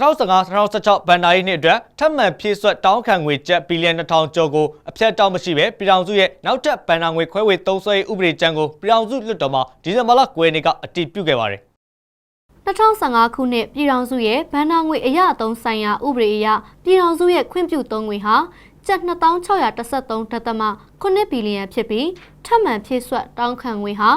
2015-2016ဘန်နာရီနှစ်အတွက်ထပ်မံဖြည့်ဆွတ်တောင်းခံငွေကျပ်ဘီလီယံ2000ကျော်ကိုအဖြတ်တောင်းမရှိဘဲပြည်ထောင်စုရဲ့နောက်ထပ်ဘန်နာငွေခွဲဝေသုံးစွဲရေးဥပဒေကြမ်းကိုပြည်ထောင်စုလွှတ်တော်မှာဒီဇင်ဘာလ9ရက်နေ့ကအတည်ပြုခဲ့ပါတယ်2015ခုနှစ်ပြည်ထောင်စုရဲ့ဘဏ္ဍာငွေအရအသုံးဆိုင်ရာဥပဒေအရပြည်ထောင်စုရဲ့ခွင့်ပြုသုံးငွေဟာကျပ်2613.8ဘီလီယံဖြစ်ပြီးထပ်မံဖြည့်ဆွတ်တောင်းခံငွေဟာ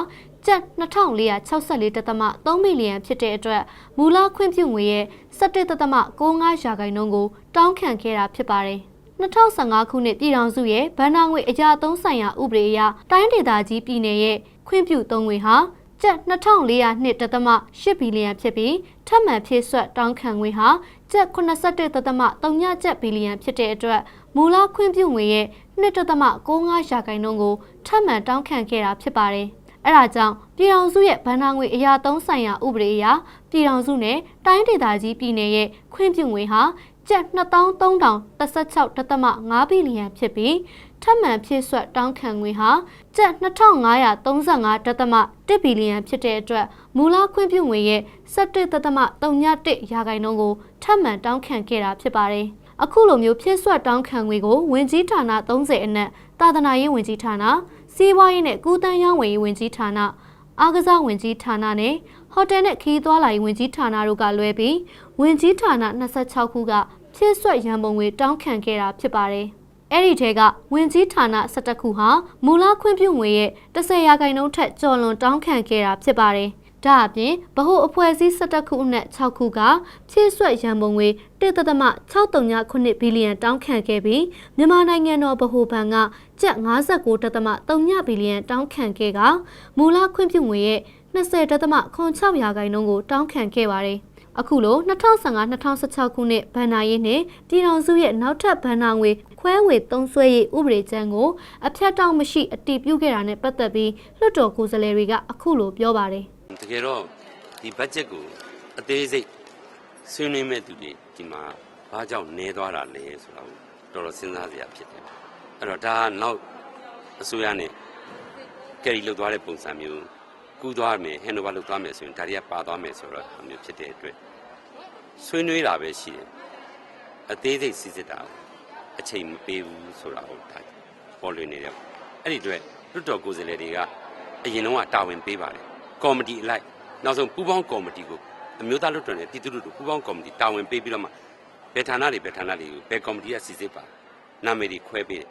ကျပ်2464.3ဘီလီယံဖြစ်တဲ့အတွက်မူလခွင့်ပြုငွေရဲ့17.65ရာခိုင်နှုန်းကိုတောင်းခံခဲ့တာဖြစ်ပါတယ်။2015ခုနှစ်ပြည်ထောင်စုရဲ့ဘဏ္ဍာငွေအရာအသုံးဆိုင်ရာဥပဒေအရတိုင်းဒေသကြီးပြည်နယ်ရဲ့ခွင့်ပြုသုံးငွေဟာကျပ်2402.8ဘီလီယံဖြစ်ပြီးထပ်မံဖြည့်ဆွတ်တောင်းခံငွေဟာကျပ်81.3ကျပ်ဘီလီယံဖြစ်တဲ့အတွက်မူလခွင့်ပြုငွေရဲ့2.65ရာခိုင်နှုန်းကိုထပ်မံတောင်းခံခဲ့တာဖြစ်ပါတယ်။ အဲဒါကြောင့်ပြည်ထောင်စုရဲ့ဗဏ္ဍာငွေအရာသုံးဆိုင်ရာဥပဒေအရပြည်ထောင်စုနဲ့တိုင်းဒေသကြီးပြည်နယ်ရဲ့ခွင့်ပြုငွေဟာကျပ်2316.5ဘီလီယံဖြစ်ပြီးထပ်မံဖြည့်ဆွတ်တောင်းခံငွေဟာကျပ်2535.1ဘီလီယံဖြစ်တဲ့အတွက်မူလခွင့်ပြုငွေရဲ့17.31ရာခိုင်နှုန်းကိုထပ်မံတောင်းခံခဲ့တာဖြစ်ပါတယ်။အခုလိုမျိုးဖြည့်ဆွတ်တောင်းခံငွေကိုဝင်ကြီးဌာန30အနက်သာသနာရေးဝင်ကြီးဌာန စီးပွားရေးနဲ့ကုသန်းရောင်းဝယ်ရေးဝင်ကြီးဌာနအားကစားဝင်ကြီးဌာနနဲ့ဟိုတယ်နဲ့ခီးသွွာလာရေးဝင်ကြီးဌာနတို့ကလွဲပြီးဝင်ကြီးဌာန26ခုကဖြည့်ဆွတ်ရန်ပုံငွေတောင်းခံခဲ့တာဖြစ်ပါတယ်။အဲ့ဒီထဲကဝင်ကြီးဌာန17ခုဟာမူလခွင့်ပြုငွေရဲ့10ရာခိုင်နှုန်းထက်ကျော်လွန်တောင်းခံခဲ့တာဖြစ်ပါတယ်။ ဒါအပြင်ဗဟုအဖွဲ့အစည်း17ခုအနက်6ခုကဖြည့်ဆွတ်ရန်ပုံငွေ1.639ဘီလီယံတောင်းခံခဲ့ပြီးမြန်မာနိုင်ငံတော်ဗဟိုဘဏ်ကကျပ်59.3ဘီလီယံတောင်းခံခဲ့ကမူလခွင့်ပြုငွေရဲ့20.6ရာခိုင်နှုန်းကိုတောင်းခံခဲ့ပါတယ်။အခုလို2015-2016ခုနှစ်ဘဏ္ဍာရေးနဲ့ပြည်ထောင်စုရဲ့နောက်ထပ်ဘဏ္ဍာငွေခွဲဝေသုံးစွဲရေးဥပဒေကြမ်းကိုအဖြတ်တောင်းမရှိအတည်ပြုခဲ့တာနဲ့ပတ်သက်ပြီးလွှတ်တော်ကိုယ်စားလှယ်တွေကအခုလိုပြောပါတယ် တကယ်တော့ဒီဘတ်ဂျက်ကိုအသေးစိတ်ဆွေးနွေးမဲ့သူတွေဒီမှာဘာကြောင့်နေသွားတာလဲဆိုတာကိုတော်တော်စဉ်းစားစရာဖြစ်တယ်အဲ့တော့ဒါကနောက်အစိုးရနဲ့ကယ်ရီလောက်သွားတဲ့ပုံစံမျိုးကူးသွားမယ်ဟန်နိုဗာလောက်သွားမယ်ဆိုရင်ဒါတွေကပါသွားမယ်ဆိုတော့အမျိုးဖြစ်တဲ့အတွက်ဆွေးနွေးတာပဲရှိတယ်အသေးစိတ်စစ်စစ်တာကိုအချိန်မပေးဘူးဆိုတာကိုဒါပေါ်လွင်နေတယ်အဲ့ဒီအတွက်လွတ်တော်ကိုယ်စားလှယ်တွေကအရင်တော့တာဝန်ပေးပါတယ် ကော်မတီအလိုက်နောက်ဆုံးပူးပေါင်းကော်မတီကိုအမျိုးသားလွှတ်တော်နဲ့ပြည်သူ့လွှတ်တော်ပူးပေါင်းကော်မတီတာဝန်ပေးပြီးတော့မှဘယ်ဌာနတွေဘယ်ဌာနတွေကိုဘယ်ကော်မတီကစီစစ်ပါနာမည်တွေခွဲပေးတယ်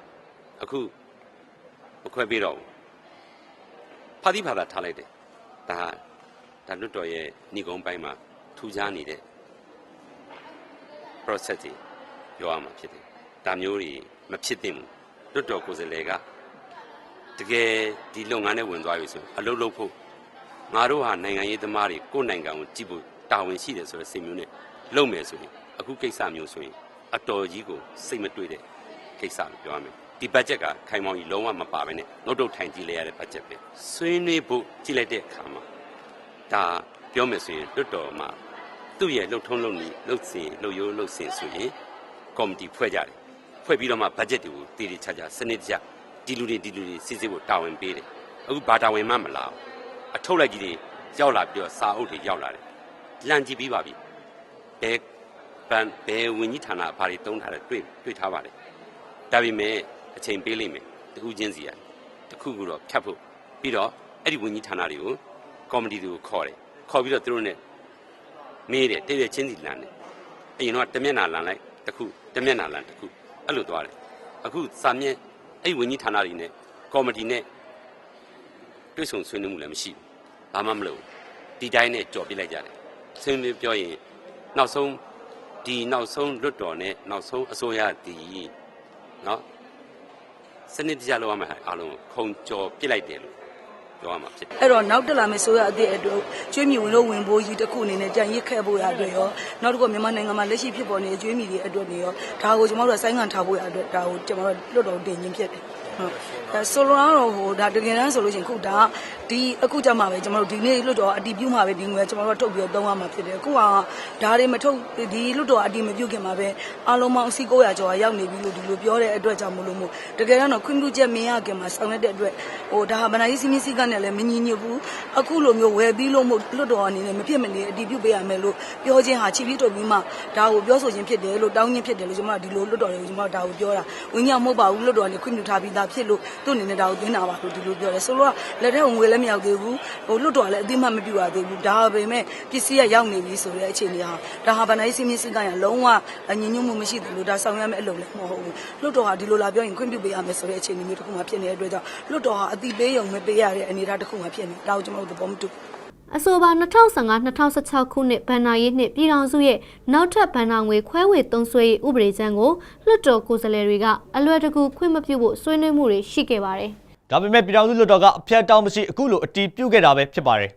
အခုမခွဲပေးတော့ဘူးဖာတိဖာတာထားလိုက်တယ်ဒါဒါလွှတ်တော်ရဲ့ဏီကုံပိုင်းမှာထူးခြားနေတဲ့ process တွေပြောရမှာဖြစ်တယ်ဒါမျိုးတွေမဖြစ်သင့်ဘူးလွှတ်တော်ကိုယ်စားလှယ်ကတကယ်ဒီလုပ်ငန်းနဲ့ဝင်သွားပြီဆိုရင်အလုပ်လုပ်ဖို့ ငါတို့ဟာနိုင်ငံရေးသမားတွေကိုယ့်နိုင်ငံကိုကြည့်ဖို့တာဝန်ရှိတယ်ဆိုတဲ့စိတ်မျိုးနဲ့လုပ်မယ်ဆိုရင်အခုကိစ္စမျိုးဆိုရင်အတော်ကြီးကိုစိတ်မတွေ့တဲ့ကိစ္စလို့ပြောရမယ်ဒီဘတ်ဂျက်ကခိုင်မောင်ကြီးလုံးဝမပါဘဲနဲ့နှုတ်တုတ်ထိုင်ကြည့်လိုက်ရတဲ့ဘတ်ဂျက်ပဲဆွေးနွေးဖို့ကြည့်လိုက်တဲ့အခါမှာဒါပြောမယ်ဆိုရင်လွတ်တော်မှာသူ့ရဲ့လှုပ်ထုံးလုပ်နေလှုပ်စင်လှုပ်ရိုးလှုပ်စင်ဆိုရင်ကော်မတီဖွဲ့ကြတယ်ဖွဲ့ပြီးတော့မှဘတ်ဂျက်တွေကိုတည်တည်ချာချာစနစ်တကျဒီလူတွေဒီလူတွေစစ်စစ်ဖို့တာဝန်ပေးတယ်အခုဘာတာဝန်မှမလာဘူး အထုတ်လိုက်ကြီးတွေရောက်လာပြီးတော့စာအုပ်တွေရောက်လာတယ်လန့်ကြည့်ပြီးပါပြီဘယ်ဘန်ဘယ်ဝင်ကြီးဌာနဘာတွေတုံးထားတယ်တွေ့တွေ့ထားပါလေဒါပေမဲ့အချိန်ပေးလိမ့်မယ်တခုချင်းစီရတခုခုတော့ဖြတ်ဖို့ပြီးတော့အဲ့ဒီဝင်ကြီးဌာနတွေကိုကော်မတီတွေကိုခေါ်တယ်ခေါ်ပြီးတော့သူတို့ ਨੇ မေးတယ်တည့်ရချင်းစီလမ်းတယ်အရင်တော့တမျက်နှာလမ်းလိုက်တခုတမျက်နှာလမ်းတခုအဲ့လိုသွားတယ်အခုစာမျက်အဲ့ဒီဝင်ကြီးဌာနတွေ ਨੇ ကော်မတီ ਨੇ တွေ့ဆုံဆွေးနွေးမှုလည်းမရှိဘူး ဘာမှမလုပ်ဘူးဒီတိုင်းနဲ့ကြော်ပြစ်လိုက်ကြတယ်ဆွေးနွေးပြောရင်နောက်ဆုံးဒီနောက်ဆုံးလွတ်တော်နဲ့နောက်ဆုံးအစိုးရဒီနော်စနစ်တကျလောက်ရမယ်အားလုံးခုံကြော်ပြစ်လိုက်တယ်လို့ပြောရမှာဖြစ်တယ်အဲ့တော့နောက်တက်လာမယ့်ဆိုရအသည့်အတွက်ကျွေးမြီဝင်လို့ဝင်ဖို့ကြီးတစ်ခုအနေနဲ့ကြံရစ်ခဲ့ဖို့ရအတွက်ရောနောက်တစ်ခုမြန်မာနိုင်ငံမှာလက်ရှိဖြစ်ပေါ်နေတဲ့ကျွေးမြီတွေအတွက်နေရောဒါကိုကျွန်တော်တို့ကဆိုင်းငံထားဖို့ရအတွက်ဒါကိုကျွန်တော်တို့လွတ်တော်တင်ခြင်းဖြစ်တယ် ဟုတ်အဲဆိုလိုတော့ဟိုဒါတကယ်တမ်းဆိုလို့ရှိရင်ခုဒါဒီအခုကြမှာပဲကျွန်တော်တို့ဒီနေ့လွတ်တော်အတီးပြုမှာပဲဒီငွေကျွန်တော်တို့ထုတ်ပြီးတော့သုံးရမှာဖြစ်တယ်အခုကဒါတွေမထုတ်ဒီလွတ်တော်အတီးမပြုတ်ခင်မှာပဲအားလုံးပေါင်းအစီ900ကျော်ရောက်နေပြီလို့ဒီလိုပြောတဲ့အတွက်ကြောင့်မလို့မို့တကယ်တော့ခွင့်ပြုချက်မင်းရခင်မှာဆောင်ရတဲ့အတွက်ဟိုဒါဟာဗနာရေးစီမင်းစည်းကနဲ့လည်းမညီညွတ်ဘူးအခုလိုမျိုးဝယ်ပြီးလို့မို့လွတ်တော်အနေနဲ့မဖြစ်မနေအတီးပြုတ်ပေးရမယ်လို့ပြောခြင်းဟာချီပြီးထုတ်ပြီးမှဒါကိုပြောဆိုခြင်းဖြစ်တယ်လို့တောင်းခြင်းဖြစ်တယ်လို့ကျွန်မဒီလိုလွတ်တော်တွေကိုကျွန်မဒါကိုပြောတာဝင်းညမဟုတ်ပါဘူးလွတ်တော်ကနေခွင့်ပြုထားပြီးသားဖြစ်လို့သူ့အနေနဲ့ဒါကိုတင်တာပါလို့ဒီလိုပြောတယ်ဆိုတော့လက်ထက်ငွေလည်းမရောက်သေးဘူးဟိုလွတ်တော်လည်းအတိမတ်မပြူရသေးဘူးဒါပေမဲ့ပစ္စည်းကရောက်နေပြီဆိုတဲ့အခြေအနေဟာဒါဟာဗန်နိုင်းစီမင်းစင်ကရလုံးဝညင်ညွတ်မှုမရှိဘူးလို့ဒါဆောင်ရမယ့်အလုပ်လည်းမဟုတ်ဘူးလွတ်တော်ဟာဒီလိုလာပြောရင်ခွင့်ပြုပေးရမယ်ဆိုတဲ့အခြေအနေမျိုးတစ်ခုမှဖြစ်နေတဲ့အတွက်ကြောင့်လွတ်တော်ဟာအတိပေးရုံပဲပေးရတဲ့အနေအထားတစ်ခုမှဖြစ်နေဒါကိုကျွန်တော်တို့သဘောမတူဘူး အဆိုပါ2015-2016ခုနှစ်ဘဏ္ဍာရေးနှစ်ပြည်ထောင်စုရဲ့နောက်ထပ်ဘဏ္ဍာငွေခွဲဝေသုံးစွဲရေးဥပဒေကြမ်းကိုလွှတ်တော်ကိုယ်စားလှယ်တွေကအလွယ်တကူခွင့်မပြုဖို့ဆွေးနွေးမှုတွေရှိခဲ့ပါတယ်။ဒါပေမဲ့ပြည်ထောင်စုလွှတ်တော်ကအဖျက်တောင်းမရှိအခုလိုအတီးပြုတ်ခဲ့တာပဲဖြစ်ပါတယ်